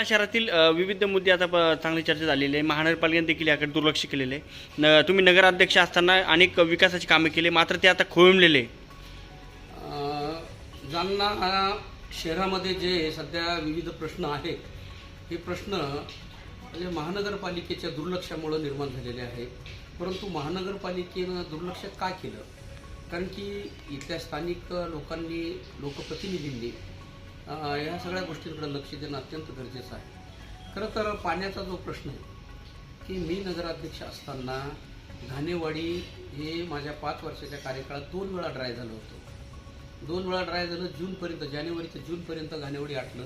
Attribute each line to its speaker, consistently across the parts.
Speaker 1: जालना शहरातील विविध मुद्दे आता चांगली चर्चा झालेली आहे. महानगरपालिकेने देखील याकडे दुर्लक्ष केलेले आहे. न तुम्ही नगराध्यक्ष असताना अनेक विकासाची कामे केली मात्र ते आता खोळंबलेले
Speaker 2: ज्यांना जालना शहरामध्ये जे सध्या विविध प्रश्न आहेत हे प्रश्न म्हणजे महानगरपालिकेच्या दुर्लक्षामुळं निर्माण झालेले आहे. परंतु महानगरपालिकेनं दुर्लक्ष का केलं? कारण की इथल्या स्थानिक लोकांनी लोकप्रतिनिधींनी या ह्या सगळ्या गोष्टींकडे लक्ष देणं अत्यंत गरजेचं आहे. खरं तर पाण्याचा जो प्रश्न आहे की मी नगराध्यक्ष असताना घाणेवाडी हे माझ्या पाच वर्षाच्या कार्यकाळात दोन वेळा ड्राय झालं होतं. दोन वेळा ड्राय झालं जूनपर्यंत जानेवारी ते जूनपर्यंत घाणेवाडी आटलं.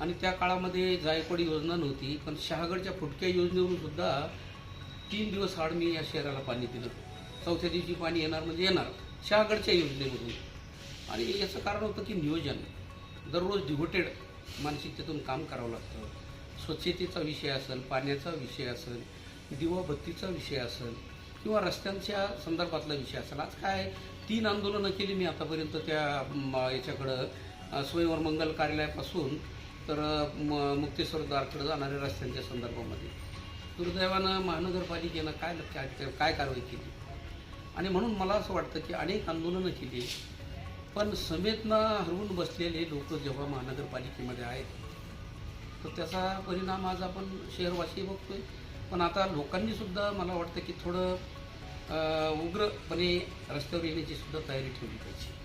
Speaker 2: आणि त्या काळामध्ये जायकवाडी योजना नव्हती पण शहागडच्या फुटक्या योजनेवरून सुद्धा तीन दिवस आड मी या शहराला पाणी दिलं. चौथ्या दिवशी पाणी येणार म्हणजे येणार. शहागडच्या योजनेमधून आणि याचं कारण होतं की नियोजन. दररोज डिव्होटेड मानसिकतेतून काम करावं लागतं. स्वच्छतेचा विषय असेल पाण्याचा विषय असेल दिवाबत्तीचा विषय असेल किंवा रस्त्यांच्या संदर्भातला विषय असेल. आज काय तीन आंदोलनं केली मी आतापर्यंत त्या म, याच्याकडं. स्वयंवर मंगल कार्यालयापासून तर म- मुक्तेश्वरद्वारकडे जाणाऱ्या रस्त्यांच्या संदर्भामध्ये. दुर्दैवानं महानगरपालिकेनं काय लक्ष काय कारवाई केली? आणि म्हणून मला असं वाटतं की अनेक आंदोलनं केली. पण समेतना हरवून बसलेले लोक जेव्हा महानगरपालिकेमध्ये आहेत तर त्याचा परिणाम आज आपण शहरवासी बघतोय. पण आता लोकांनी सुद्धा मला वाटतं की थोडं उग्रपणे रस्त्यावर येण्याची सुद्धा तयारी ठेवली पाहिजे.